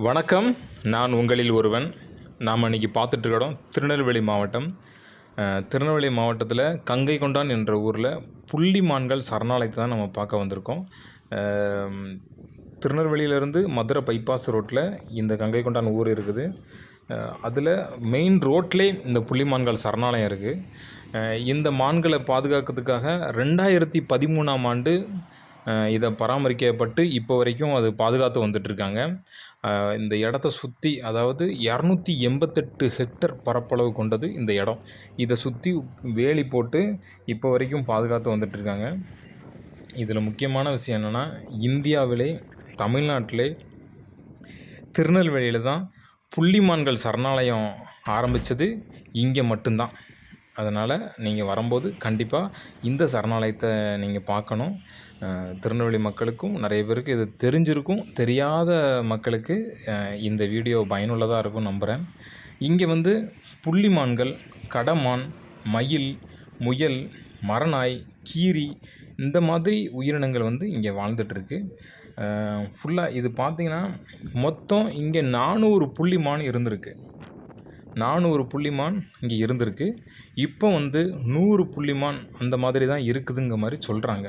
வணக்கம். நான் உங்களில் ஒருவன். நாம் இன்றைக்கி பார்த்துட்ருக்கிறோம் திருநெல்வேலி மாவட்டம். திருநெல்வேலி மாவட்டத்தில் கங்கை கொண்டான் என்ற ஊரில் புள்ளிமான்கள் சரணாலயத்தை தான் நம்ம பார்க்க வந்திருக்கோம். திருநெல்வேலியிலேருந்து மதுரை பைபாஸ் ரோட்டில் இந்த கங்கை கொண்டான் ஊர் இருக்குது. அதில் மெயின் ரோட்லே இந்த புள்ளிமான்கள் சரணாலயம் இருக்குது இந்த மான்களை பாதுகாக்கிறதுக்காக ரெண்டாயிரத்தி பதிமூணாம் ஆண்டு இதை பராமரிக்கப்பட்டு இப்போ வரைக்கும் அது பாதுகாத்து வந்துட்டுருக்காங்க இந்த இடத்த சுற்றி அதாவது இரநூத்தி எண்பத்தெட்டு ஹெக்டர் பரப்பளவு கொண்டது இந்த இடம். இதை சுற்றி வேலி போட்டு இப்போ வரைக்கும் பாதுகாத்து வந்துட்டுருக்காங்க இதில் முக்கியமான விஷயம் என்னென்னா இந்தியாவிலே தமிழ்நாட்டிலே திருநெல்வேலியில் தான் புள்ளிமான்கள் சரணாலயம் ஆரம்பித்தது இங்கே மட்டும்தான். அதனால் நீங்கள் வரும்போது கண்டிப்பாக இந்த சரணாலயத்தை நீங்கள் பார்க்கணும். திருநெல்வேலி மக்களுக்கும் நிறைய பேருக்கு இது தெரிஞ்சிருக்கும். தெரியாத மக்களுக்கு இந்த வீடியோ பயனுள்ளதாக இருக்கும் நம்புகிறேன் இங்கே வந்து புள்ளிமான்கள் கடமான் மயில் முயல் மரநாய் கீரி இந்த மாதிரி உயிரினங்கள் வந்து இங்கே வாழ்ந்துட்டுருக்கு. ஃபுல்லாக இது பார்த்திங்கன்னா மொத்தம் இங்கே நானூறு புள்ளிமான் இருந்திருக்கு. நானூறு புள்ளிமான் இங்கே இருந்திருக்கு. இப்போ வந்து நூறு புள்ளிமான் அந்த மாதிரி தான் இருக்குதுங்க மாதிரி சொல்கிறாங்க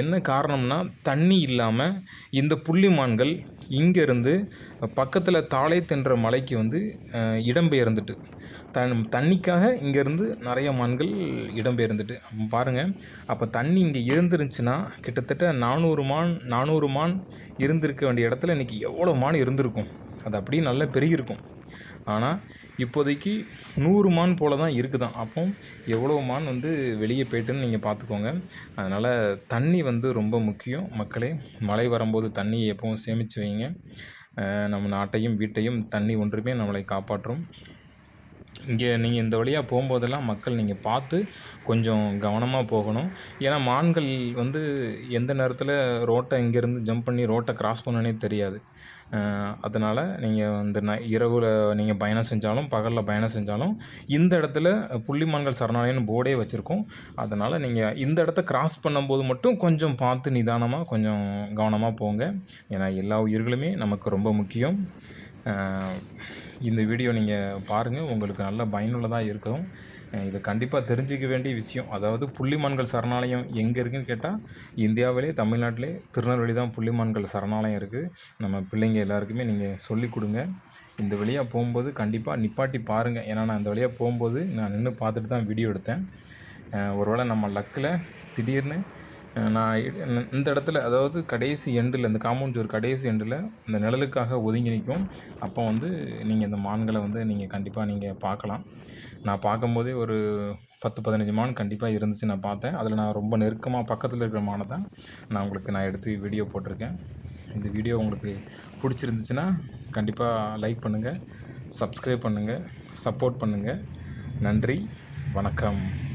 என்ன காரணம்னா தண்ணி இல்லாமல் இந்த புள்ளிமான்கள் இங்கேருந்து பக்கத்தில் தாளை தென்ற மலைக்கு வந்து இடம்பெயர்ந்துட்டு தன் தண்ணிக்காக இங்கேருந்து நிறைய மான்கள் இடம்பெயர்ந்துட்டு. பாருங்கள் பாருங்க அப்போ தண்ணி இங்கே இருந்துருந்துச்சுன்னா கிட்டத்தட்ட நானூறு மான் நானூறு மான் இருந்திருக்க வேண்டிய இடத்துல இன்றைக்கி எவ்வளோ மான் இருந்திருக்கும்? அது அப்படியே நல்லா பெருகியிருக்கும். ஆனால் இப்போதைக்கு நூறு மான் போல தான் இருக்குதாம் அப்போ எவ்வளோ மான் வந்து வெளியே போயிட்டுன்னு நீங்கள் பார்த்துக்கோங்க அதனால் தண்ணி வந்து ரொம்ப முக்கியம். மக்களே மழை வரும்போது தண்ணியை எப்பவும் சேமித்து வைங்க நம்ம நாட்டையும் வீட்டையும் தண்ணி ஒன்றுமே நம்மளை காப்பாற்றும். இங்கே நீங்கள் இந்த வழியாக போகும்போதெல்லாம் மக்கள் நீங்கள் பார்த்து கொஞ்சம் கவனமாக போகணும். ஏன்னா மான்கள் வந்து எந்த நேரத்தில் ரோட்டை இங்கேருந்து ஜம்ப் பண்ணி ரோட்டை கிராஸ் பண்ணனே தெரியாது. அதனால் நீங்கள் இந்த ந இரவில் நீங்கள் பயணம் செஞ்சாலும் பகலில் பயணம் செஞ்சாலும் இந்த இடத்துல புள்ளிமான்கள் சரணாலயம்னு போர்டே வச்சுருக்கோம். அதனால் நீங்கள் இந்த இடத்த கிராஸ் பண்ணும்போது மட்டும் கொஞ்சம் பார்த்து நிதானமாக கொஞ்சம் கவனமாக போங்க. ஏன்னா எல்லா உயிர்களுமே நமக்கு ரொம்ப முக்கியம். இந்த வீடியோ நீங்கள் பாருங்கள் உங்களுக்கு நல்ல பயனுள்ளதாக இருக்கும். இது கண்டிப்பாக தெரிஞ்சிக்க வேண்டிய விஷயம். அதாவது புள்ளிமான்கள் சரணாலயம் எங்கே இருக்குன்னு கேட்டால் இந்தியாவிலே தமிழ்நாட்டிலே திருநெல்வேலி தான் புள்ளிமான்கள் சரணாலயம் இருக்குது நம்ம பிள்ளைங்க எல்லாருக்குமே நீங்கள் சொல்லிக் கொடுங்க. இந்த வழியாக போகும்போது கண்டிப்பாக நிப்பாட்டி பாருங்கள் ஏன்னா நான் இந்த வழியாக போகும்போது நான் நின்று பார்த்துட்டு தான் வீடியோ எடுத்தேன். ஒருவேளை நம்ம லக்கில் திடீர்னு நான் இந்த- இந்த இடத்துல அதாவது கடைசி எண்டில் இந்த காம்பவுண்ட் சுவர் கடைசி எண்டில் இந்த நிழலுக்காக ஒதுங்கி நிற்கும். அப்போ வந்து நீங்கள் இந்த மான்களை வந்து நீங்கள் கண்டிப்பாக நீங்கள் பார்க்கலாம். நான் பார்க்கும்போதே ஒரு பத்து பதினஞ்சு மான் கண்டிப்பாக இருந்துச்சு நான் பார்த்தேன். அதில் நான் ரொம்ப நெருக்கமாக பக்கத்தில் இருக்கிற மானை தான் நான் உங்களுக்கு நான் எடுத்து வீடியோ போட்டிருக்கேன். இந்த வீடியோ உங்களுக்கு பிடிச்சிருந்துச்சுன்னா கண்டிப்பாக லைக் பண்ணுங்கள் சப்ஸ்கிரைப் பண்ணுங்கள் சப்போர்ட் பண்ணுங்கள் நன்றி வணக்கம்.